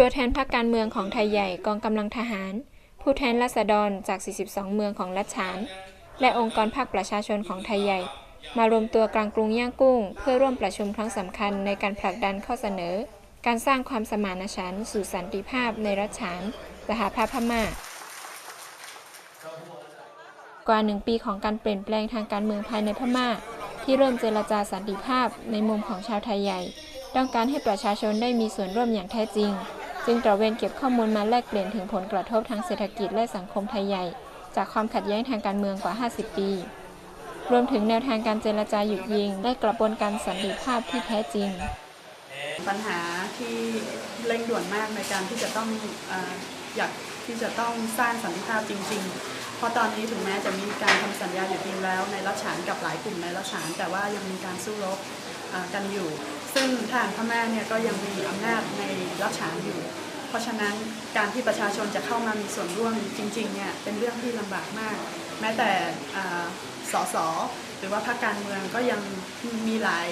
ตัวแทนพรรคการเมืองของไทยใหญ่กองกำลังทหาร ผู้แทนราษฎรจาก 42 เมืองของรัฐฉาน และองค์กรภาคประชาชนของไทยใหญ่ มารวมตัวกลางกรุงย่างกุ้ง เพื่อร่วมประชุมครั้งสำคัญในการผลักดันข้อเสนอ การสร้างความสมานฉันท์สู่สันติภาพในรัฐฉานสหภาพพม่ากว่าหนึ่งปีของการเปลี่ยนแปลงทางการเมืองภายในพม่า ที่เริ่มเจรจาสันติภาพในมุมของชาวไทยใหญ่ ต้องการให้ประชาชนได้มีส่วนร่วมอย่างแท้จริง จึงตระเวนเก็บข้อมูลมาแลกเปลี่ยนถึงผลกระทบทางเศรษฐกิจและสังคมไทยใหญ่ จากความขัดแย้งทางการเมืองกว่า 50 ปี รวมถึงแนวทางการเจรจาหยุดยิง และกระบวนการสันติภาพที่แท้จริง ปัญหาที่เร่งด่วนมากในการที่จะต้องออยากที่จะต้องสร้างสันติภาพจริง ๆ เพราะตอนนี้ถึงแม้จะมีการทำสัญญาหยุดยิงแล้วในรัฐฉานกับหลายกลุ่มในรัฐฉานแต่ว่ายังมีการสู้รบกันอยู่ ซึ่งทางพม่าเนี่ยก็ยังมีอำนาจในรัฐฉานอยู่ เพราะฉะนั้นการที่ประชาชนจะเข้ามามีส่วนร่วมจริงๆเนี่ยเป็นเรื่องที่ลำบากมาก แม้แต่สสหรือว่าพรรคการเมืองก็ยังมีหลาย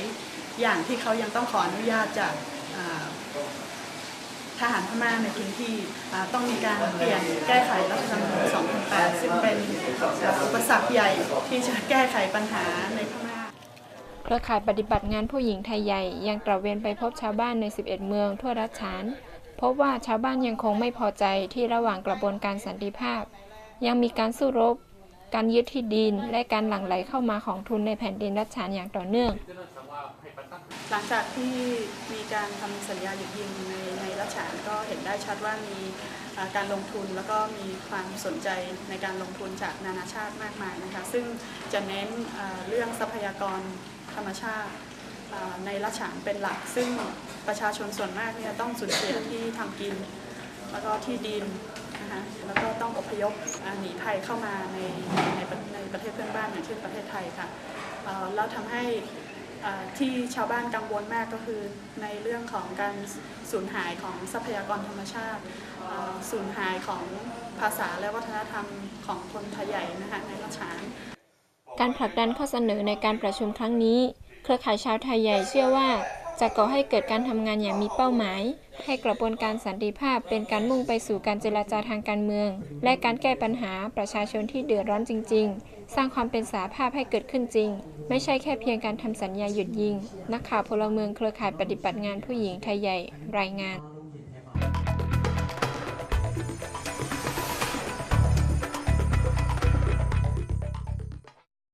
อย่างที่เขายังต้องขออนุญาตจากทหารพม่าในพื้นที่ต้องมีการเปลี่ยนแก้ไขรัฐธรรมนูญ2008 ซึ่งเป็นอุปสรรคใหญ่ที่จะแก้ไขปัญหาในพม่า เครือข่ายปฏิบัติงานผู้หญิงไทยใหญ่ ยังตระเวนไปพบชาวบ้านใน 11 เมืองทั่วรัฐฉาน พบว่าชาวบ้านยังคงไม่พอใจที่ระหว่างกระบวนการสันติภาพ ยังมีการสู้รบ การยึดที่ดิน และการหลั่งไหลเข้ามาของทุนในแผ่นดินรัฐฉานอย่างต่อเนื่อง หลังจากที่ม การทำสัญญาหยุดยิงในในรัชานก็เห็นได้ชัดว่ามีการลงทุนแล้วก็มีความสนใจในการลงทุนจากนานาชาติมากมายนะคะ ซึ่งจะเน้นเรื่องทรัพยากรธรรมชาติในรัชานเป็นหลัก ซึ่งประชาชนส่วนมากเนี่ยต้องสูญเสียที่ทำกิน แล้วก็ที่ดินนะคะแล้วก็ต้องอพยพหนีภัยเข้ามาในในประในประเทศเพื่อนบ้านอย่างเช่นประเทศไทยค่ะเอ่อแล้วทำให้ ที่ชาวบ้านกังวลมากก็คือในเรื่องของการสูญหายของทรัพยากรธรรมชาติสูญหายของภาษาและวัฒนธรรมของคนไทยใหญ่นะคะในราชานการผลักดันข้อเสนอในการประชุมครั้งนี้ เครือข่ายชาวไทยใหญ่เชื่อว่า จะก่อให้เกิดการทำงานอย่างมีเป้าหมาย ให้กระบวนการสันติภาพเป็นการมุ่งไปสู่การเจรจาทางการเมือง และการแก้ปัญหาประชาชนที่เดือดร้อนจริง ๆ สร้างความเป็นสาภาพให้เกิดขึ้นจริง ไม่ใช่แค่เพียงการทำสัญญาหยุดยิง นักข่าวพลเมืองเครือข่ายปฏิบัติงานผู้หญิงไทยใหญ่ รายงาน